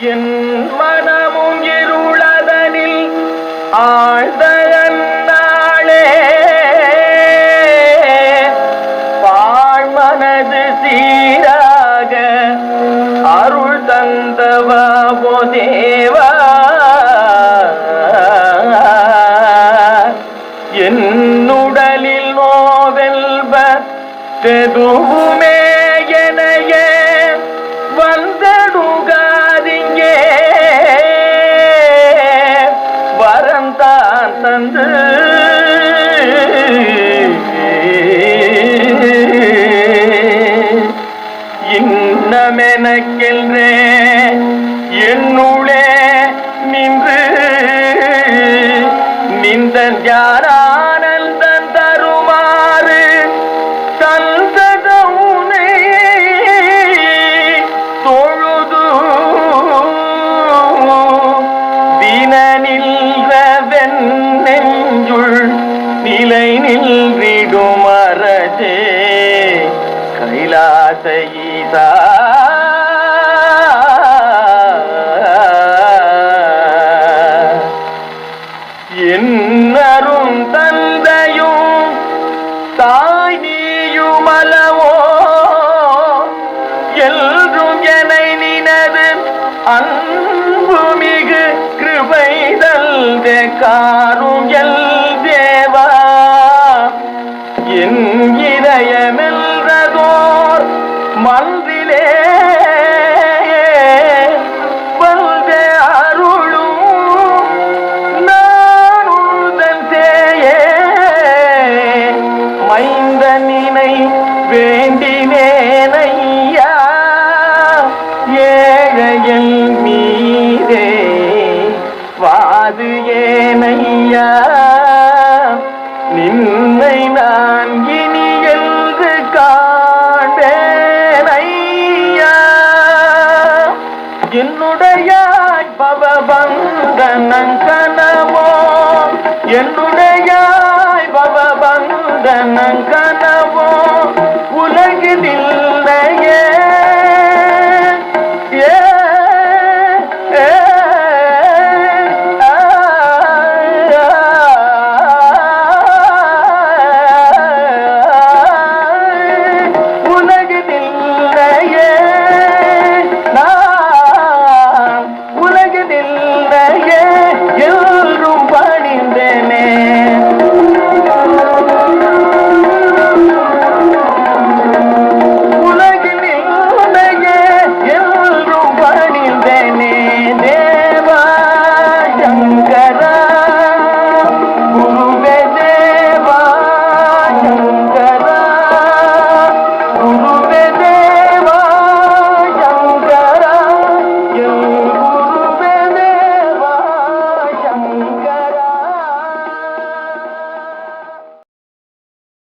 என் மனமும் இருளதனில் ஆழ்ந்த நாளே. பாழ்மனது சீராக அருள் தந்தவா தேவா. என்னுடலில் நோவெல்ப தெதுவுமே தந்து இன்னமெனக்கென்றே என்னுளே நின்று நின்றன் யாரா கைலாச ஈசா. என்னரும் தந்தையும் தாய் நீயுமலவோ எல்லும் எனை நினது அன்பு மிகு கிருபைதல் காரும் எல் மன்றிலே வல்தே அருளும் நான் உந்தன் மைந்த நினை வேண்டினேனையா ஏழையல் மீதே வாது ஏனையா நின்னை நான் என்னுடைய பவபந்தனங்கனமோ என்னுடைய